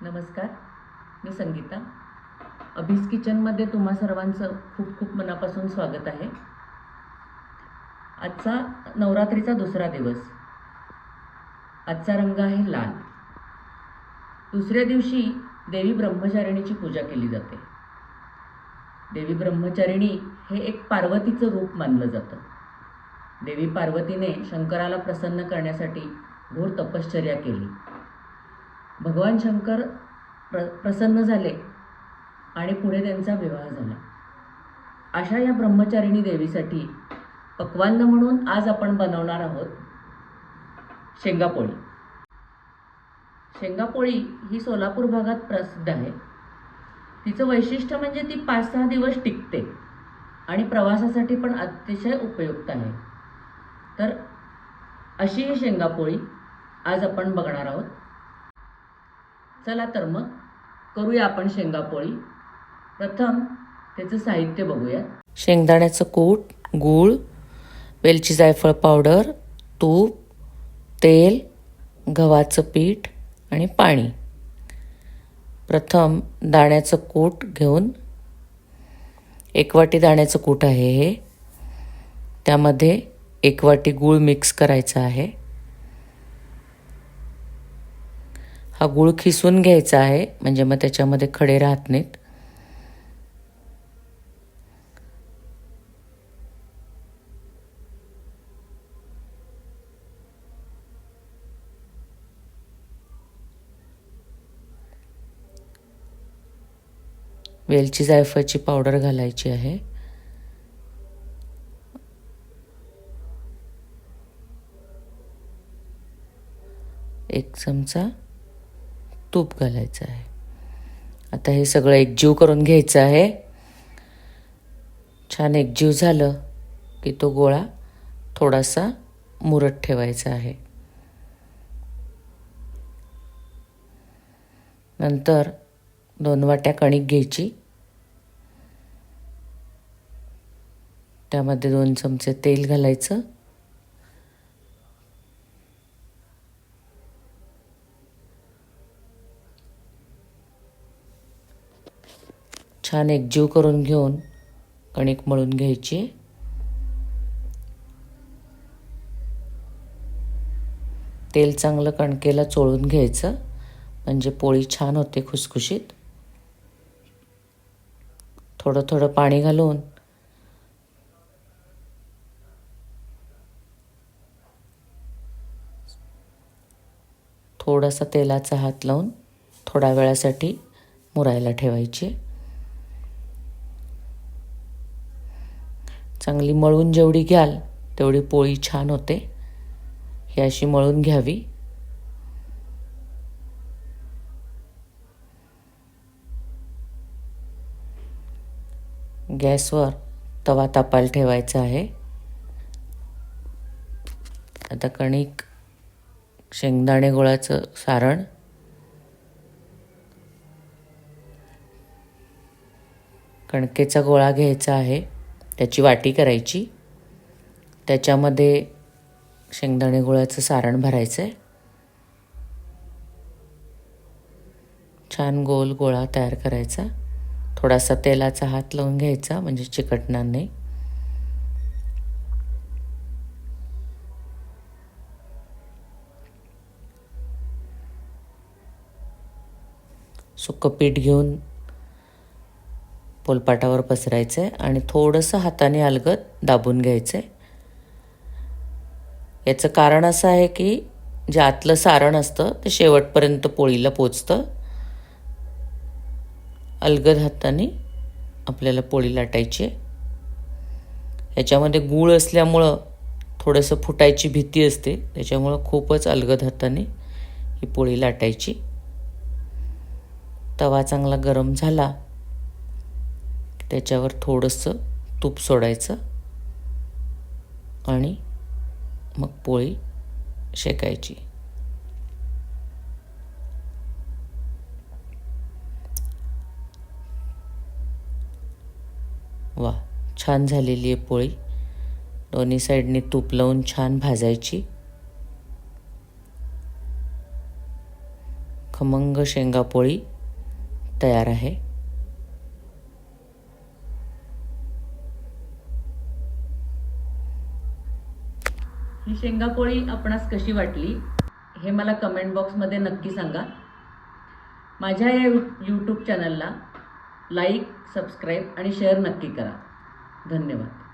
नमस्कार. मी संगीता. अभिस किचनमध्ये तुम्हा सर्वांचं खूप खूप मनापासून स्वागत आहे. आजचा नवरात्रीचा दुसरा दिवस. आजचा रंग आहे लाल. दुसऱ्या दिवशी देवी ब्रह्मचारिणीची पूजा केली जाते. देवी ब्रह्मचारिणी हे एक पार्वतीचं रूप मानलं जातं. देवी पार्वतीने शंकराला प्रसन्न करण्यासाठी घोर तपश्चर्या केली. भगवान शंकर प्र प्रसन्न झाले आणि पुढे त्यांचा विवाह झाला. अशा या ब्रह्मचारिणी देवीसाठी पक्वान्न म्हणून आज आपण बनवणार आहोत शेंगापोळी. शेंगापोळी ही सोलापूर भागात प्रसिद्ध आहे. तिचं वैशिष्ट्य म्हणजे ती पाच सहा दिवस टिकते आणि प्रवासासाठी पण अतिशय उपयुक्त आहे. तर अशी ही शेंगापोळी आज आपण बघणार आहोत. चला तर मग करूया आपण शेंगापोळी प्रथम त्याचं साहित्य बघूया. शेंगदाण्याचं कूट गूळ वेलची जायफळ पावडर तूप तेल गव्हाचं पीठ आणि पाणी. प्रथम दाण्याचं कूट घेऊन एक वाटी दाण्याचं कूट आहे हे. त्यामध्ये एक वाटी गूळ मिक्स करायचं आहे. हा गूळ खिसून घ्यायचा आहे म्हणजे मग त्याच्यामध्ये खडे राहत नाहीत. वेलची जायफळची पावडर घालायची आहे. एक चमचा तूप घालायचं आहे. आता हे सगळं एकजीव करून घ्यायचं आहे. छान एकजीव झालं की तो गोळा थोडासा मुरत ठेवायचा आहे. नंतर दोन वाट्या कणिक घ्यायची. त्यामध्ये दोन चमचे तेल घालायचं. छान एकजीव करून घेऊन कणिक मळून घ्यायची. तेल चांगलं कणकेला चोळून घ्यायचं. म्हणजे पोळी छान होते खुसखुशीत. थोडं थोडं पाणी घालून थोडासा तेलाचा हात लावून थोड्या वेळासाठी मुरायला ठेवायची. चांगली मळून जेवढी घ्याल तेवढी पोळी छान होते. ही अशी मळून घ्यावी. गॅसवर तवा तापायला ठेवायचा आहे. आता कणिक शेंगदाणे गोळाचं सारण. कणकेचा गोळा घ्यायचा आहे. त्याची वाटी करायची. त्याच्यामध्ये शेंगदाणे गुळाचं सारण भरायचं आहे छान गोल गोळा तयार करायचा. थोडासा तेलाचा हात लावून घ्यायचा म्हणजे चिकटणार नाही. सुकं पीठ घेऊन पोलपाटावर पसरायचं आहे आणि थोडंसं हाताने अलगत दाबून घ्यायचं. आहे याचं कारण असं आहे की जे आतलं सारण असतं ते शेवटपर्यंत पोळीला पोचतं. अलगद हाताने आपल्याला पोळी लाटायची आहे. याच्यामध्ये गूळ असल्यामुळं थोडंसं फुटायची भीती असते त्याच्यामुळं खूपच अलगद हाताने ही पोळी लाटायची. तवा चांगला गरम झाला त्याच्यावर थोडंसं तूप सोडायचं आणि मग पोळी शेकायची. वा छान झालेली आहे पोळी. दोन्ही साईडने तूप लावून छान भाजायची. खमंग शेंगापोळी तयार आहे. ही शेंगापोळी आपणास कशी वाटली हे मला कमेंट बॉक्समध्ये नक्की सांगा. माझ्या या यू यूट्यूब चॅनलला लाईक सबस्क्राईब आणि शेअर नक्की करा. धन्यवाद.